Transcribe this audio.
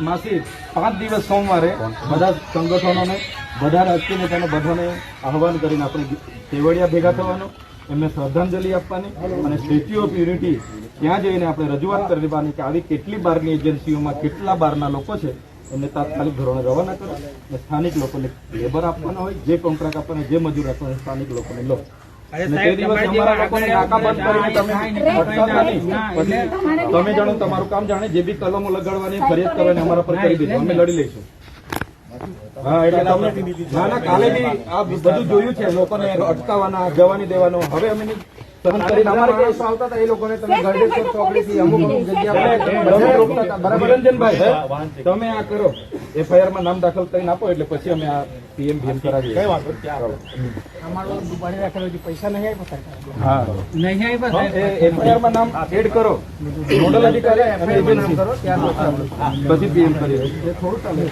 માસી પાંચ દિવસ સોમવારે બધા સંગઠનોને બધા બધાને આહવાન કરીને આપણે કેવડિયા ભેગા થવાનું એમને શ્રદ્ધાંજલિ આપવાની અને સ્ટેચ્યુ ઓફ યુનિટી ત્યાં જઈને આપણે રજૂઆત કરવાની કે આવી કેટલી બહારની એજન્સીઓમાં કેટલા બહારના લોકો છે એમને તાત્કાલિક ધોરણે રવાના કરો અને સ્થાનિક લોકોને લેબર આપવાના હોય જે કોન્ટ્રાક્ટ આપવાના જે મજૂર આપવાના સ્થાનિક લોકોને લો. તમે જાણો તમારું કામ જાણે જે બી કલમો લગાડવાની ફરિયાદ કરવાની અમારા પર કરી દીધું. અમે લડી લઈશું. હા એટલે તમે ના ના કાલે બી આ બધું જોયું છે. લોકોને અટકાવવાના જવાની દેવાનો. હવે અમે નહીં. સહન કરીને અમારે કેસ આવતા હતા? એ લોકોને તમે ગરડેશ્વર ચોકડીથી અમુક અમુક જગ્યા પર તમે રોકતા હતા. બરાબર? નિરંજનભાઈ તમે આ કરો. એફઆઈઆરમાં નામ દાખલ કરીને આપો એટલે પછી અમે આ પીએમ ભીએમ કરાવીએ. કઈ વાંધો હા. એફઆઈઆર એફઆઈઆરમાં નામ એડ કરો. નોડલ અધિકારી અને એજન્સી પછી પીએમ કરીએ. થોડું ચાલે.